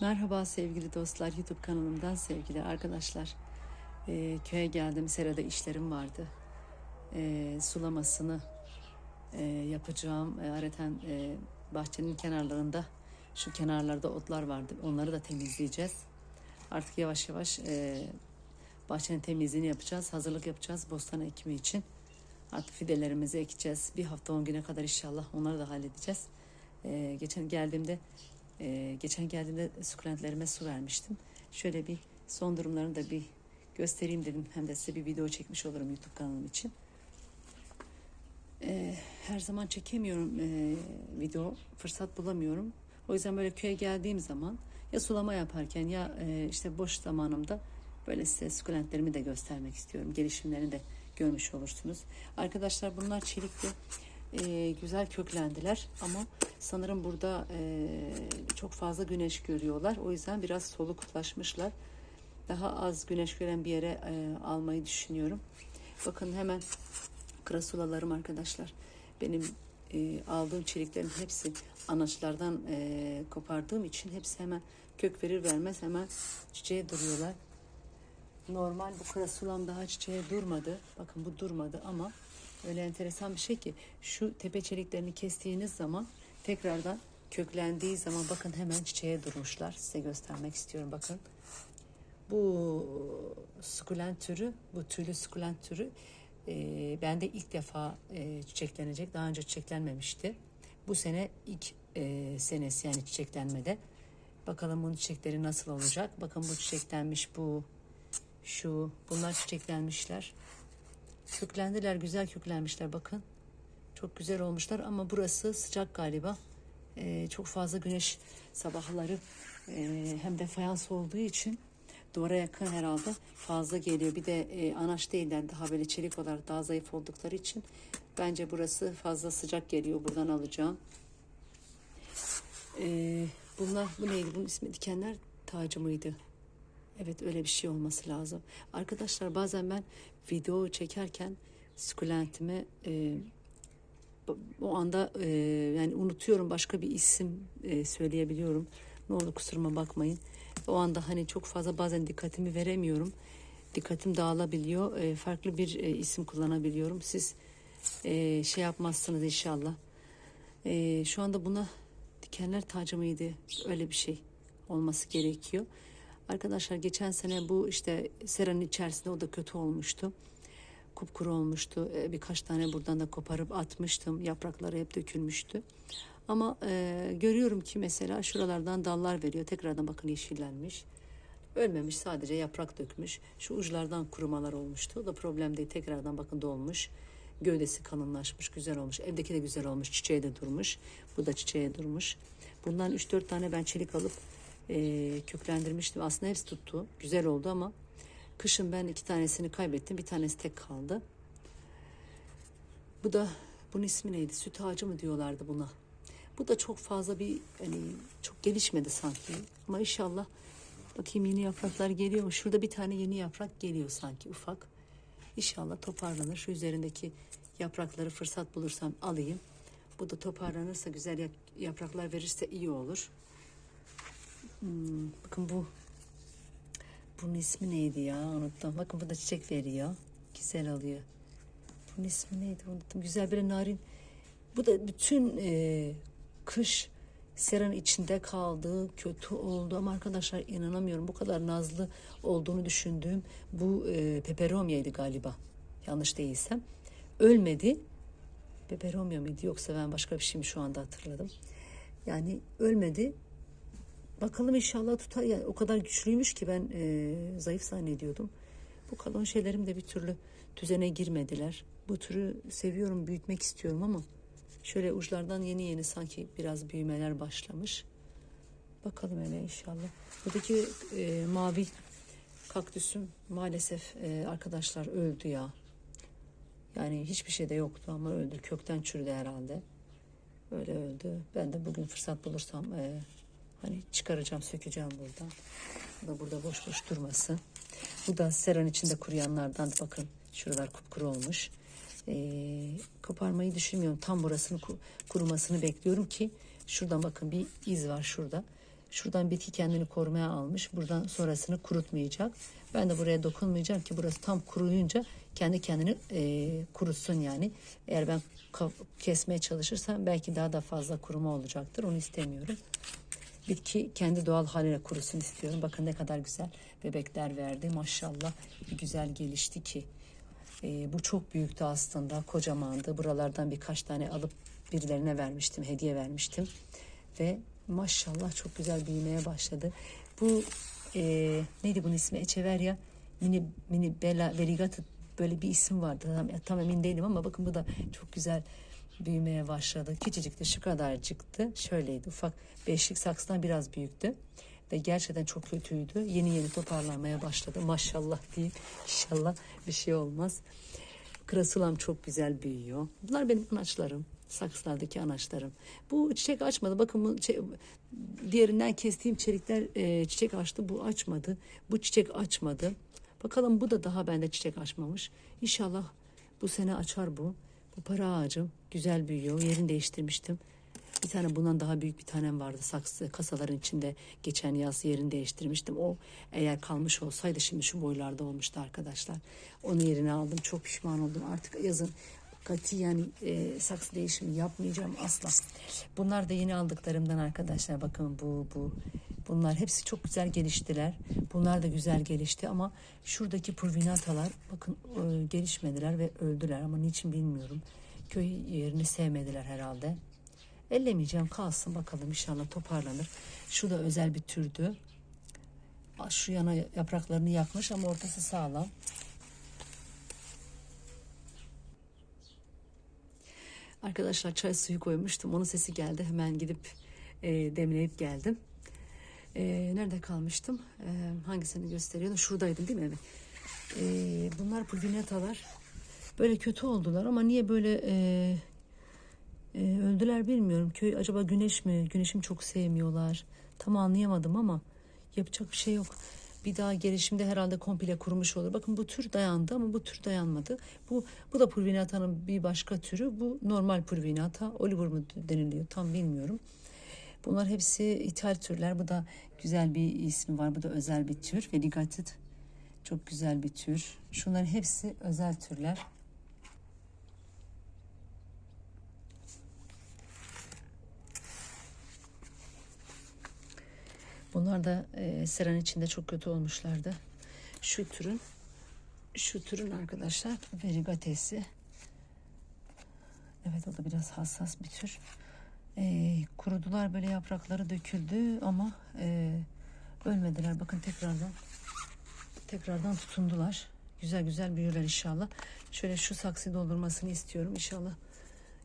Merhaba sevgili dostlar, YouTube kanalımdan sevgili arkadaşlar. Ee, köye geldim, serada işlerim vardı. Ee, sulamasını e, yapacağım. E, areten e, bahçenin kenarlarında, şu kenarlarda otlar vardı. Onları da temizleyeceğiz. Artık yavaş yavaş e, bahçenin temizliğini yapacağız. Hazırlık yapacağız bostan ekimi için. Artık fidelerimizi ekeceğiz. Bir hafta on güne kadar inşallah onları da halledeceğiz. Ee, geçen geldiğimde ee, geçen geldiğimde sukulentlerime su vermiştim. Şöyle bir son durumlarını da bir göstereyim dedim. Hem de size bir video çekmiş olurum YouTube kanalım için. Ee, her zaman çekemiyorum ee, video. Fırsat bulamıyorum. O yüzden böyle köye geldiğim zaman ya sulama yaparken ya e, işte boş zamanımda böyle size sukulentlerimi de göstermek istiyorum. Gelişimlerini de görmüş olursunuz. Arkadaşlar bunlar çelikli e, güzel köklendiler ama sanırım burada e, çok fazla güneş görüyorlar. O yüzden biraz soluklaşmışlar. Daha az güneş gören bir yere e, almayı düşünüyorum. Bakın hemen krasulalarım arkadaşlar. Benim e, aldığım çeliklerin hepsi anaçlardan e, kopardığım için hepsi hemen kök verir vermez hemen çiçeğe duruyorlar. Normal bu krasulam daha çiçeğe durmadı. Bakın bu durmadı ama öyle enteresan bir şey ki şu tepe çeliklerini kestiğiniz zaman tekrardan köklendiği zaman bakın hemen çiçeğe durmuşlar. Size göstermek istiyorum bakın. Bu sukulent türü, bu tüylü sukulent türü e, bende ilk defa e, çiçeklenecek. Daha önce çiçeklenmemişti. Bu sene ilk e, senesi yani çiçeklenmede. Bakalım bunun çiçekleri nasıl olacak. Bakın bu çiçeklenmiş bu şu bunlar çiçeklenmişler. Köklendiler güzel köklenmişler bakın. Çok güzel olmuşlar ama burası sıcak galiba. Ee, çok fazla güneş sabahları e, hem de fayans olduğu için duvara yakın herhalde fazla geliyor. Bir de e, anaç değiller daha böyle çelik olarak daha zayıf oldukları için bence burası fazla sıcak geliyor. Buradan alacağım. Ee, bunlar bu neydi? Bunun ismi dikenler tacı mıydı? Evet öyle bir şey olması lazım. Arkadaşlar bazen ben video çekerken sukulentimi e, o anda e, yani unutuyorum başka bir isim e, söyleyebiliyorum. Ne olur kusuruma bakmayın. O anda hani çok fazla bazen dikkatimi veremiyorum. Dikkatim dağılabiliyor. E, farklı bir e, isim kullanabiliyorum. Siz e, şey yapmazsınız inşallah. E, şu anda buna dikenler tacı mıydı? Öyle bir şey olması gerekiyor. Arkadaşlar geçen sene bu işte seranın içerisinde o da kötü olmuştu. Kupkuru olmuştu. Ee, birkaç tane buradan da koparıp atmıştım. Yaprakları hep dökülmüştü. Ama e, görüyorum ki mesela şuralardan dallar veriyor. Tekrardan bakın yeşillenmiş. Ölmemiş sadece yaprak dökmüş. Şu uçlardan kurumalar olmuştu. O da problem değil. Tekrardan bakın dolmuş. Gövdesi kalınlaşmış. Güzel olmuş. Evdeki de güzel olmuş. Çiçeğe de durmuş. Bu da çiçeğe durmuş. Bundan 3-4 tane ben çelik alıp e, köklendirmiştim. Aslında hepsi tuttu. Güzel oldu ama kışın ben iki tanesini kaybettim. Bir tanesi tek kaldı. Bu da bunun ismi neydi? Süt ağacı mı diyorlardı buna. Bu da çok fazla bir hani çok gelişmedi sanki. Ama inşallah bakayım yeni yapraklar geliyor mu? Şurada bir tane yeni yaprak geliyor sanki ufak. İnşallah toparlanır. Şu üzerindeki yaprakları fırsat bulursam alayım. Bu da toparlanırsa güzel yapraklar verirse iyi olur. Hmm, bakın bu bunun ismi neydi ya unuttum. Bakın bu da çiçek veriyor. Güzel alıyor. Bunun ismi neydi unuttum. Güzel bir narin. Bu da bütün e, kış seranın içinde kaldı, kötü oldu ama arkadaşlar inanamıyorum bu kadar nazlı olduğunu düşündüğüm bu e, peperomyaydı galiba. Yanlış değilsem. Ölmedi. Peperomya mıydı yoksa ben başka bir şey mi şu anda hatırladım. Yani ölmedi Bakalım inşallah tutar. Yani o kadar güçlüymüş ki ben e, zayıf zannediyordum. Bu kalon şeylerim de bir türlü düzene girmediler. Bu türü seviyorum, büyütmek istiyorum ama şöyle uçlardan yeni yeni sanki biraz büyümeler başlamış. Bakalım hele inşallah. Buradaki e, mavi kaktüsüm maalesef e, arkadaşlar öldü ya. Yani hiçbir şey de yoktu ama öldü. Kökten çürüdü herhalde. Böyle öldü. Ben de bugün fırsat bulursam e, Hani çıkaracağım, sökeceğim buradan. Bu da burada boş boş durmasın. Bu da seran içinde kuruyanlardan bakın. Şuralar kupkuru olmuş. Ee, koparmayı düşünmüyorum. Tam burasını kurumasını bekliyorum ki şuradan bakın bir iz var şurada. Şuradan bitki kendini korumaya almış. Buradan sonrasını kurutmayacak. Ben de buraya dokunmayacağım ki burası tam kuruyunca kendi kendini e, kurutsun yani. Eğer ben kesmeye çalışırsam belki daha da fazla kuruma olacaktır. Onu istemiyorum. Bitki kendi doğal haline kurusun istiyorum. Bakın ne kadar güzel bebekler verdi. Maşallah güzel gelişti ki. Ee, bu çok büyüktü aslında. Kocamandı. Buralardan birkaç tane alıp birilerine vermiştim. Hediye vermiştim. Ve maşallah çok güzel büyümeye başladı. Bu e, neydi bunun ismi? Echeveria mini, mini bella verigata böyle bir isim vardı. Tam, tam emin değilim ama bakın bu da çok güzel büyümeye başladı. Küçücüktü şu kadarcıktı. Şöyleydi ufak beşlik saksıdan biraz büyüktü. Ve gerçekten çok kötüydü. Yeni yeni toparlanmaya başladı. Maşallah diyeyim. İnşallah bir şey olmaz. Krasulam çok güzel büyüyor. Bunlar benim anaçlarım. Saksılardaki anaçlarım. Bu çiçek açmadı. Bakın bu çe- diğerinden kestiğim çelikler e, çiçek açtı. Bu açmadı. Bu çiçek açmadı. Bakalım bu da daha bende çiçek açmamış. İnşallah bu sene açar bu. Bu para ağacım güzel büyüyor. Yerini değiştirmiştim. Bir tane bundan daha büyük bir tanem vardı saksı kasaların içinde geçen yaz yerini değiştirmiştim. O eğer kalmış olsaydı şimdi şu boylarda olmuştu arkadaşlar. Onu yerine aldım. Çok pişman oldum. Artık yazın katiyen e, saksı değişimi yapmayacağım asla. Bunlar da yeni aldıklarımdan arkadaşlar. Bakın bu bu bunlar hepsi çok güzel geliştiler. Bunlar da güzel gelişti ama şuradaki purvinatalar bakın e, gelişmediler ve öldüler ama niçin bilmiyorum. Köy yerini sevmediler herhalde. Ellemeyeceğim kalsın bakalım inşallah toparlanır. Şu da özel bir türdü. Şu yana yapraklarını yakmış ama ortası sağlam. Arkadaşlar çay suyu koymuştum. Onun sesi geldi. Hemen gidip e, demleyip geldim. E, nerede kalmıştım? E, hangisini gösteriyordum? Şuradaydım değil mi? Evet. E, bunlar pulvinetalar. Böyle kötü oldular ama niye böyle e, e, öldüler bilmiyorum. Köy acaba güneş mi? Güneşimi çok sevmiyorlar. Tam anlayamadım ama yapacak bir şey yok. Bir daha gelişimde herhalde komple kurumuş olur. Bakın bu tür dayandı ama bu tür dayanmadı. Bu bu da purvinata'nın bir başka türü. Bu normal purvinata. Oliver mı deniliyor tam bilmiyorum. Bunlar hepsi ithal türler. Bu da güzel bir ismi var. Bu da özel bir tür. Veligated. Çok güzel bir tür. Şunların hepsi özel türler. Bunlar da e, seranın içinde çok kötü olmuşlardı. Şu türün şu türün arkadaşlar verigatesi. Evet o da biraz hassas bir tür. E, kurudular böyle yaprakları döküldü ama e, ölmediler. Bakın tekrardan tekrardan tutundular. Güzel güzel büyürler inşallah. Şöyle şu saksı doldurmasını istiyorum inşallah.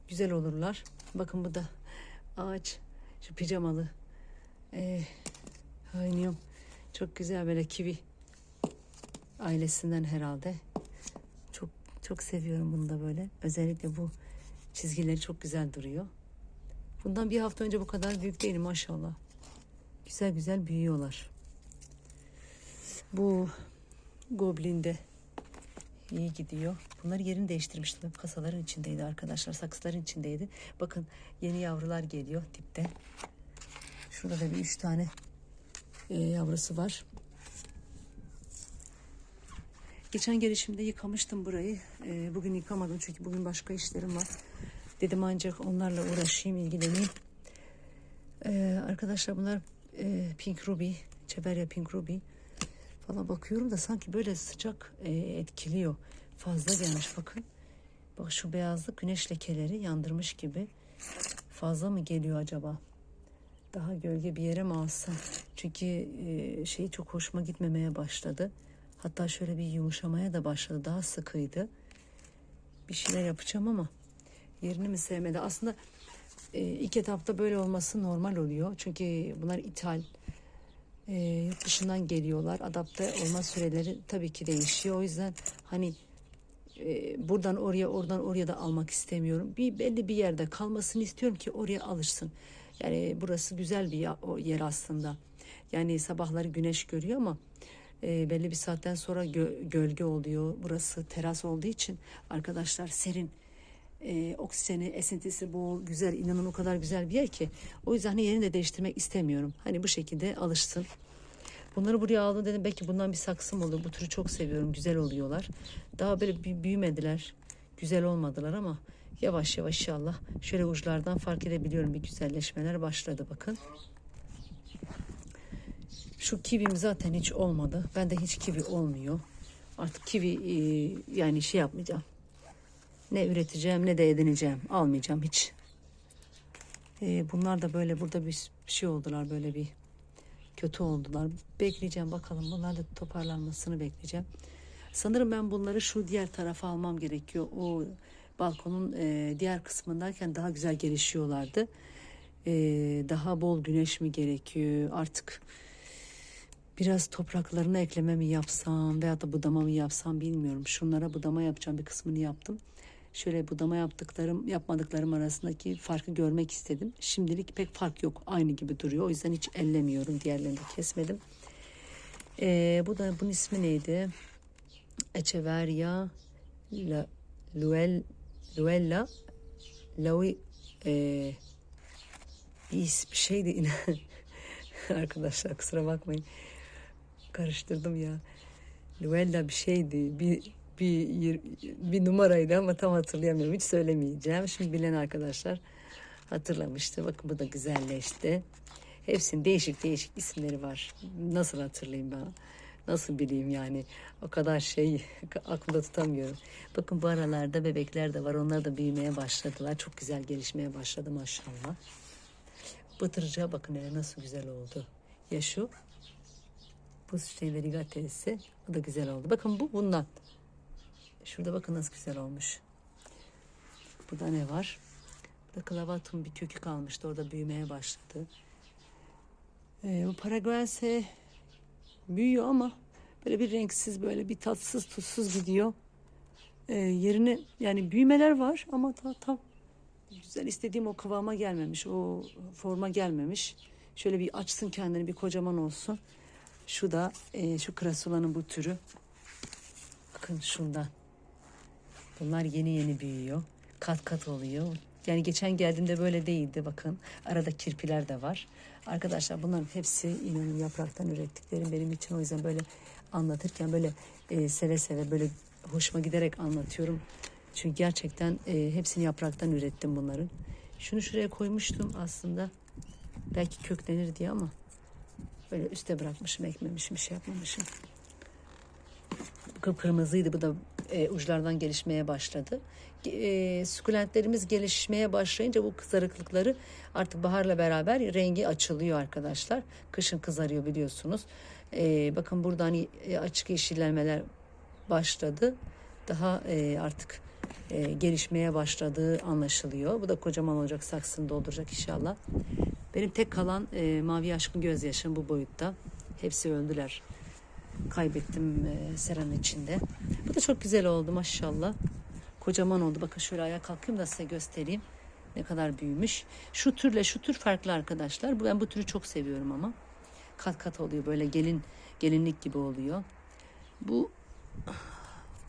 Güzel olurlar. Bakın bu da ağaç. Şu pijamalı. E, Oynuyorum. Çok güzel böyle kivi ailesinden herhalde. Çok çok seviyorum bunu da böyle. Özellikle bu çizgileri çok güzel duruyor. Bundan bir hafta önce bu kadar büyük değilim maşallah. Güzel güzel büyüyorlar. Bu goblinde iyi gidiyor. Bunlar yerini değiştirmiştim. Kasaların içindeydi arkadaşlar. Saksıların içindeydi. Bakın yeni yavrular geliyor dipte. Şurada da bir üç tane e, yavrusu var. Geçen gelişimde yıkamıştım burayı. E, bugün yıkamadım çünkü bugün başka işlerim var. Dedim ancak onlarla uğraşayım, ilgileneyim. E, arkadaşlar bunlar e, Pink Ruby, Çeberya Pink Ruby falan bakıyorum da sanki böyle sıcak e, etkiliyor. Fazla gelmiş bakın. Bak şu beyazlık güneş lekeleri yandırmış gibi. Fazla mı geliyor acaba? Daha gölge bir yere mi alsam? Çünkü e, şey çok hoşuma gitmemeye başladı. Hatta şöyle bir yumuşamaya da başladı. Daha sıkıydı. Bir şeyler yapacağım ama yerini mi sevmedi? Aslında e, ilk etapta böyle olması normal oluyor. Çünkü bunlar ithal. E, yurt dışından geliyorlar. Adapte olma süreleri tabii ki değişiyor. O yüzden hani e, buradan oraya oradan oraya da almak istemiyorum. Bir belli bir yerde kalmasını istiyorum ki oraya alışsın. Yani burası güzel bir yer aslında. Yani sabahları güneş görüyor ama e, belli bir saatten sonra gö- gölge oluyor. Burası teras olduğu için arkadaşlar serin. e, oksijeni, esintisi bol, güzel, inanın o kadar güzel bir yer ki. O yüzden hani yerini de değiştirmek istemiyorum. Hani bu şekilde alışsın. Bunları buraya aldım dedim belki bundan bir saksım olur. Bu türü çok seviyorum. Güzel oluyorlar. Daha böyle büyümediler. Güzel olmadılar ama yavaş yavaş inşallah şöyle uçlardan fark edebiliyorum bir güzelleşmeler başladı bakın. Şu kivim zaten hiç olmadı. Bende hiç kivi olmuyor. Artık kivi e, yani şey yapmayacağım. Ne üreteceğim ne de edineceğim. Almayacağım hiç. E, bunlar da böyle burada bir şey oldular böyle bir kötü oldular. Bekleyeceğim bakalım. Bunlar da toparlanmasını bekleyeceğim. Sanırım ben bunları şu diğer tarafa almam gerekiyor. O balkonun e, diğer kısmındayken daha güzel gelişiyorlardı. E, daha bol güneş mi gerekiyor artık biraz topraklarına ekleme mi yapsam veya da budama mı yapsam bilmiyorum. Şunlara budama yapacağım bir kısmını yaptım. Şöyle budama yaptıklarım yapmadıklarım arasındaki farkı görmek istedim. Şimdilik pek fark yok. Aynı gibi duruyor. O yüzden hiç ellemiyorum. Diğerlerini kesmedim. Ee, bu da bunun ismi neydi? Echeveria La, Luel, Luella Laui e, bir şeydi yine. Arkadaşlar kusura bakmayın. Karıştırdım ya. Luella bir şeydi. Bir bir bir numaraydı ama tam hatırlayamıyorum. Hiç söylemeyeceğim. Şimdi bilen arkadaşlar hatırlamıştı. Bakın bu da güzelleşti. Hepsinin değişik değişik isimleri var. Nasıl hatırlayayım ben? Nasıl bileyim yani? O kadar şey aklımda tutamıyorum. Bakın bu aralarda bebekler de var. Onlar da büyümeye başladılar. Çok güzel gelişmeye başladı maşallah. Bıtırıcığa bakın hele nasıl güzel oldu. Ya şu bu şey verigatesi. O da güzel oldu. Bakın bu bundan. Şurada bakın nasıl güzel olmuş. Burada ne var? Burada klavatum bir kökü kalmıştı. Orada büyümeye başladı. Ee, bu paraguense büyüyor ama böyle bir renksiz, böyle bir tatsız, tuzsuz gidiyor. Ee, yerine yani büyümeler var ama ta, tam güzel istediğim o kıvama gelmemiş, o forma gelmemiş. Şöyle bir açsın kendini, bir kocaman olsun. Şu da e, şu krasulanın bu türü. Bakın şundan. Bunlar yeni yeni büyüyor. Kat kat oluyor. Yani geçen geldiğimde böyle değildi bakın. Arada kirpiler de var. Arkadaşlar bunların hepsi inanın yapraktan ürettiklerim benim için. O yüzden böyle anlatırken böyle e, seve seve böyle hoşuma giderek anlatıyorum. Çünkü gerçekten e, hepsini yapraktan ürettim bunların. Şunu şuraya koymuştum aslında. Belki köklenir diye ama böyle üste bırakmışım, ekmemişim, şey yapmamışım. Kıpkırmızıydı bu da e, uçlardan gelişmeye başladı. E, sukulentlerimiz gelişmeye başlayınca bu kızarıklıkları artık baharla beraber rengi açılıyor arkadaşlar. Kışın kızarıyor biliyorsunuz. E, bakın buradan e, açık yeşillenmeler başladı. Daha e, artık e, gelişmeye başladığı anlaşılıyor. Bu da kocaman olacak saksını dolduracak inşallah. Benim tek kalan e, mavi aşkın gözyaşım bu boyutta. Hepsi öldüler kaybettim e, seranın içinde. Bu da çok güzel oldu maşallah. Kocaman oldu. Bakın şöyle ayağa kalkayım da size göstereyim. Ne kadar büyümüş. Şu türle şu tür farklı arkadaşlar. Ben bu türü çok seviyorum ama. Kat kat oluyor böyle gelin gelinlik gibi oluyor. Bu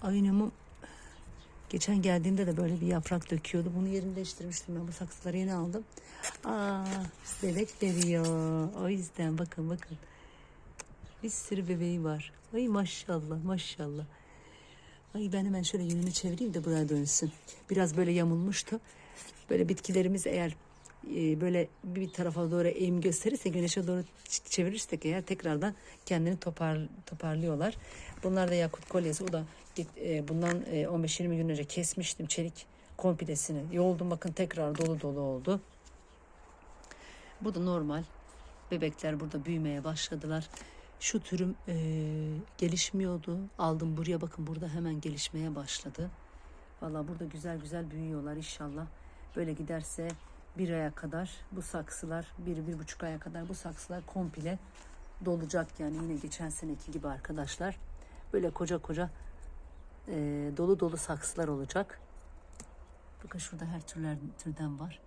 ayınımı geçen geldiğimde de böyle bir yaprak döküyordu. Bunu yerini değiştirmiştim ben. Bu saksıları yeni aldım. Aa, bebek veriyor. O yüzden bakın bakın. Bir sürü bebeği var. Ay maşallah maşallah. Ay ben hemen şöyle yönünü çevireyim de buraya dönsün. Biraz böyle yamulmuştu. Böyle bitkilerimiz eğer e, böyle bir tarafa doğru eğim gösterirse güneşe doğru çevirirsek eğer tekrardan kendini topar, toparlıyorlar. Bunlar da yakut kolyesi. O da e, bundan e, 15-20 gün önce kesmiştim çelik komplesini. Yoldum bakın tekrar dolu dolu oldu. Bu da normal. Bebekler burada büyümeye başladılar. Şu türüm e, gelişmiyordu. Aldım buraya bakın burada hemen gelişmeye başladı. Valla burada güzel güzel büyüyorlar inşallah. Böyle giderse bir aya kadar bu saksılar, bir, bir buçuk aya kadar bu saksılar komple dolacak. Yani yine geçen seneki gibi arkadaşlar. Böyle koca koca e, dolu dolu saksılar olacak. Bakın şurada her türler, türden var.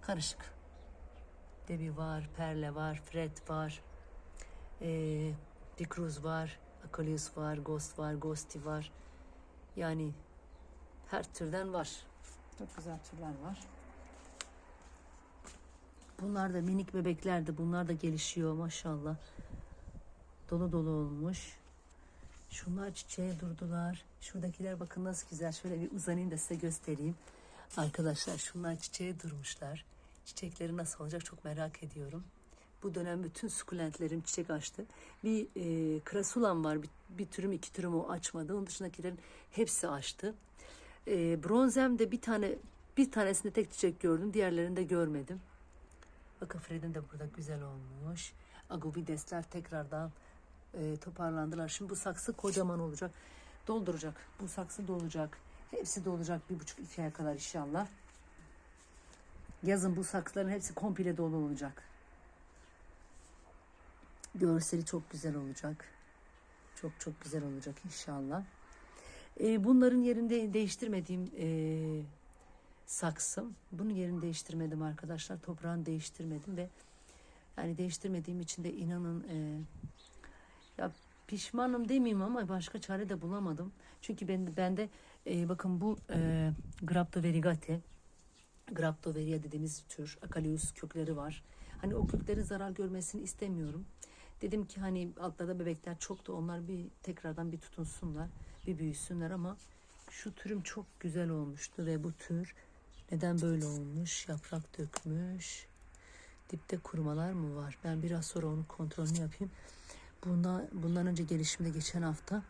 Karışık. Debi var, Perle var, Fred var. Ee, Picruz var, Akalius var, Ghost var, Ghosty var. Yani her türden var. Çok güzel türler var. Bunlar da minik bebeklerdi. Bunlar da gelişiyor maşallah. Dolu dolu olmuş. Şunlar çiçeğe durdular. Şuradakiler bakın nasıl güzel. Şöyle bir uzanayım da size göstereyim. Arkadaşlar şunlar çiçeğe durmuşlar. Çiçekleri nasıl olacak çok merak ediyorum. Bu dönem bütün sukulentlerim çiçek açtı. Bir e, krasulam var. Bir, bir türüm iki türüm o açmadı. Onun dışındakilerin hepsi açtı. E, bronzem de bir tane bir tanesinde tek çiçek gördüm. Diğerlerinde görmedim. Bakın Fred'in de burada güzel olmuş. Agobidesler tekrardan e, toparlandılar. Şimdi bu saksı kocaman olacak. Dolduracak. Bu saksı dolacak. Hepsi dolacak bir buçuk iki aya kadar inşallah. Yazın bu saksıların hepsi komple dolu olacak. Görseli çok güzel olacak. Çok çok güzel olacak inşallah. E, bunların yerinde değiştirmediğim e, saksım. Bunun yerini değiştirmedim arkadaşlar. Toprağını değiştirmedim ve yani değiştirmediğim için de inanın e, ya pişmanım demeyeyim ama başka çare de bulamadım. Çünkü ben bende e, bakın bu e, Grapto variegate Graptoveria dediğimiz tür Acalius kökleri var. Hani o köklerin zarar görmesini istemiyorum. Dedim ki hani altlarda bebekler çok da onlar bir tekrardan bir tutunsunlar, bir büyüsünler ama şu türüm çok güzel olmuştu ve bu tür neden böyle olmuş? Yaprak dökmüş. Dipte kurumalar mı var? Ben biraz sonra onun kontrolünü yapayım. Bundan, bundan önce gelişimde geçen hafta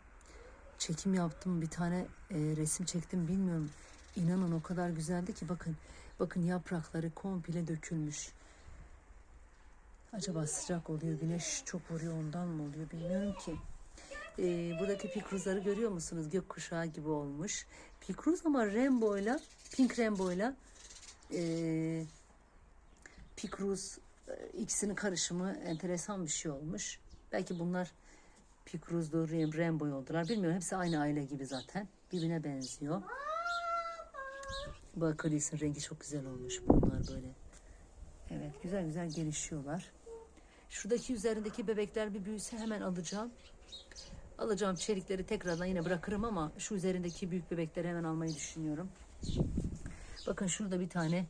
çekim yaptım. Bir tane e, resim çektim bilmiyorum. İnanın o kadar güzeldi ki bakın. Bakın yaprakları komple dökülmüş. Acaba sıcak oluyor, güneş çok vuruyor ondan mı oluyor bilmiyorum ki. Ee, buradaki pikruzları görüyor musunuz? Gökkuşağı gibi olmuş. Pikruz ama rainbow'la, pink rainbow'la ee, pikruz e, ikisinin karışımı enteresan bir şey olmuş. Belki bunlar pikruzlu, rainbow oldular. Bilmiyorum hepsi aynı aile gibi zaten. Birbirine benziyor. Bu akalisin rengi çok güzel olmuş bunlar böyle. Evet güzel güzel gelişiyorlar. Şuradaki üzerindeki bebekler bir büyüse hemen alacağım. Alacağım çelikleri tekrardan yine bırakırım ama şu üzerindeki büyük bebekleri hemen almayı düşünüyorum. Bakın şurada bir tane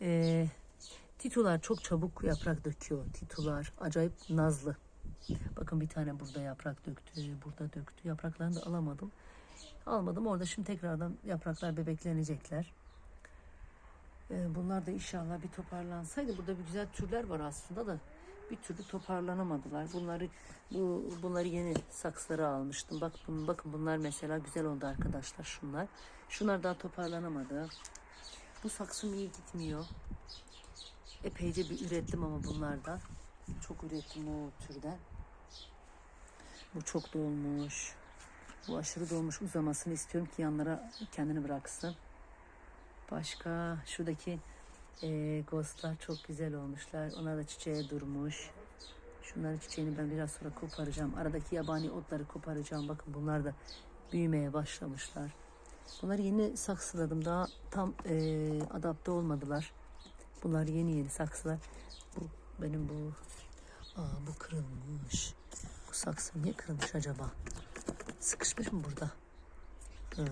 eee titular çok çabuk yaprak döküyor. Titular acayip nazlı. Bakın bir tane burada yaprak döktü, burada döktü. Yapraklarını da alamadım. Almadım. Orada şimdi tekrardan yapraklar bebeklenecekler. Ee, bunlar da inşallah bir toparlansaydı. Burada bir güzel türler var aslında da bir türlü toparlanamadılar. Bunları bu bunları yeni saksılara almıştım. Bak bun- bakın bunlar mesela güzel oldu arkadaşlar şunlar. Şunlar daha toparlanamadı. Bu saksım iyi gitmiyor. Epeyce bir ürettim ama bunlardan. Çok ürettim o türden. Bu çok dolmuş. Bu aşırı dolmuş uzamasını istiyorum ki yanlara kendini bıraksın. Başka şuradaki e, ghostlar çok güzel olmuşlar. Onlar da çiçeğe durmuş. Şunların çiçeğini ben biraz sonra koparacağım. Aradaki yabani otları koparacağım. Bakın bunlar da büyümeye başlamışlar. Bunları yeni saksıladım. Daha tam e, adapte olmadılar. Bunlar yeni yeni saksılar. Bu benim bu. Aa bu kırılmış. Bu saksı niye kırılmış acaba? Sıkışmış mı burada? Hı.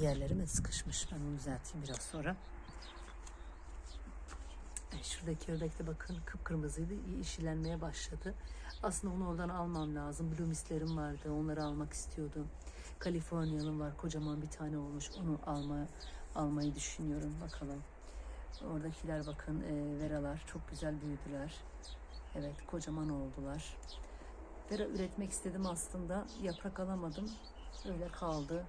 Yerleri mi sıkışmış? Ben onu düzelteyim biraz sonra. Şuradaki ördekte bakın kıpkırmızıydı. Yeşillenmeye başladı. Aslında onu oradan almam lazım. Blue vardı. Onları almak istiyordum. Kaliforniya'nın var. Kocaman bir tane olmuş. Onu alma, almayı düşünüyorum. Bakalım. Oradakiler bakın e, veralar çok güzel büyüdüler. Evet kocaman oldular. Vera üretmek istedim aslında. Yaprak alamadım. Öyle kaldı.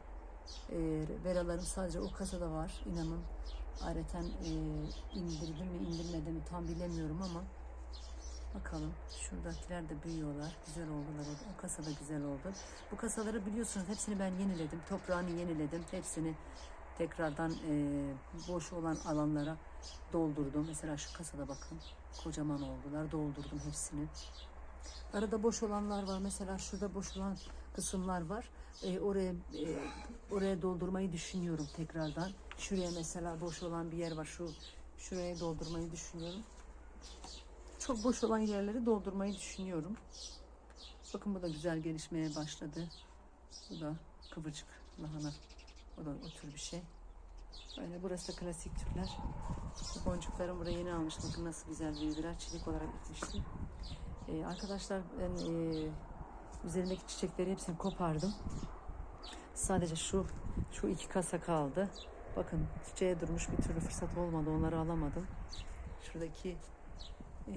E, veralarım sadece o kasada var. İnanın. Ayrıca e, indirdim mi indirmedim mi tam bilemiyorum ama bakalım. Şuradakiler de büyüyorlar. Güzel oldular. O, o kasada güzel oldu. Bu kasaları biliyorsunuz hepsini ben yeniledim. Toprağını yeniledim. Hepsini tekrardan e, boş olan alanlara doldurdum. Mesela şu kasada bakın. Kocaman oldular. Doldurdum hepsini. Arada boş olanlar var. Mesela şurada boş olan kısımlar var. E, oraya e, oraya doldurmayı düşünüyorum tekrardan. Şuraya mesela boş olan bir yer var. Şu şuraya doldurmayı düşünüyorum. Çok boş olan yerleri doldurmayı düşünüyorum. Bakın bu da güzel gelişmeye başladı. Bu da kıvırcık lahana. O da o tür bir şey. Böyle burası da klasik türler. Boncuklarım buraya yeni almıştım. Bakın nasıl güzel büyüdüler. Çelik olarak bitmişti. Ee, arkadaşlar ben e, üzerindeki çiçekleri hepsini kopardım. Sadece şu şu iki kasa kaldı. Bakın çiçeğe durmuş bir türlü fırsat olmadı. Onları alamadım. Şuradaki e,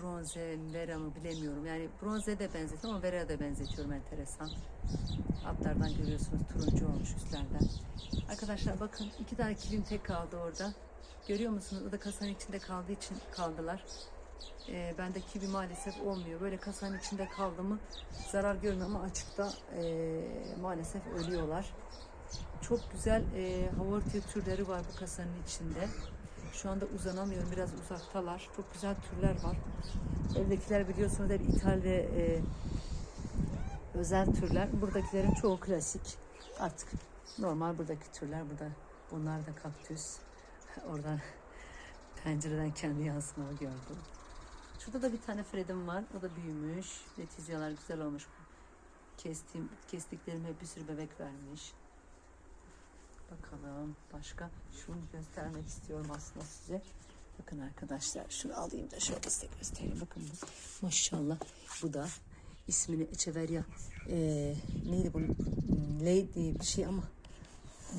bronze, vera mı bilemiyorum. Yani bronze de benzetiyorum ama vera'ya da benzetiyorum enteresan. Altlardan görüyorsunuz turuncu olmuş üstlerden. Arkadaşlar bakın iki tane kilim tek kaldı orada. Görüyor musunuz? O da kasanın içinde kaldığı için kaldılar. Ee, bende kivi maalesef olmuyor. Böyle kasanın içinde kaldı mı zarar görmüyor ama açıkta ee, maalesef ölüyorlar. Çok güzel e, havortia türleri var bu kasanın içinde. Şu anda uzanamıyorum. Biraz uzaktalar. Çok güzel türler var. Evdekiler biliyorsunuz hep ithal ve e, özel türler. Buradakilerin çoğu klasik. Artık normal buradaki türler. Burada bunlar da kaktüs. Oradan pencereden kendi yansımamı gördüm. Şurada da bir tane Fred'im var. O da büyümüş. Letizyalar güzel olmuş. Kestim, kestiklerime bir sürü bebek vermiş. Bakalım başka. Şunu göstermek istiyorum aslında size. Bakın arkadaşlar şunu alayım da şöyle size göstereyim. Bakın bu maşallah bu da ismini Echeveria eee neydi Hmm, Lady bir şey ama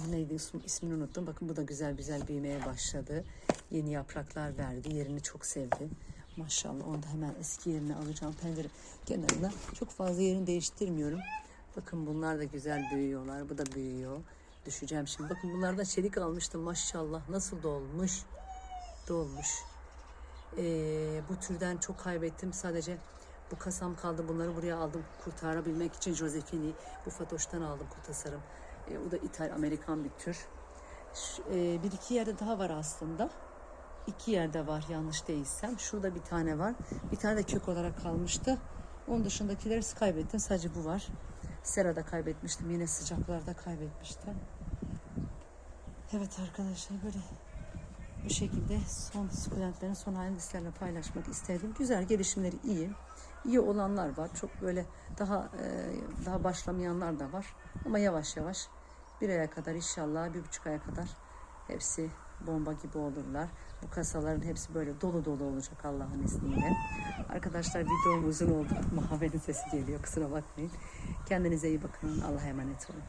neydi ismi- ismini unuttum. Bakın bu da güzel güzel büyümeye başladı. Yeni yapraklar verdi. Yerini çok sevdi. Maşallah onu da hemen eski yerine alacağım pencere kenarına. Çok fazla yerini değiştirmiyorum. Bakın bunlar da güzel büyüyorlar. Bu da büyüyor. Düşeceğim şimdi. Bakın bunlardan çelik almıştım maşallah. Nasıl dolmuş. Dolmuş. Ee, bu türden çok kaybettim. Sadece bu kasam kaldı. Bunları buraya aldım kurtarabilmek için Josefini. Bu Fatoş'tan aldım kurtasarım. Ee, o da İtal Amerikan bir tür. Şu- e, bir iki yerde daha var aslında. İki yerde var yanlış değilsem. Şurada bir tane var. Bir tane de kök olarak kalmıştı. Onun dışındakileri kaybettim. Sadece bu var. Serada kaybetmiştim. Yine sıcaklarda kaybetmiştim. Evet arkadaşlar böyle bu şekilde son sukulentlerin son halini sizlerle paylaşmak istedim. Güzel gelişimleri iyi. İyi olanlar var. Çok böyle daha e, daha başlamayanlar da var. Ama yavaş yavaş bir aya kadar inşallah bir buçuk aya kadar hepsi bomba gibi olurlar. Bu kasaların hepsi böyle dolu dolu olacak Allah'ın izniyle. Arkadaşlar videom uzun oldu ama haberin sesi geliyor kusura bakmayın. Kendinize iyi bakın. Allah'a emanet olun.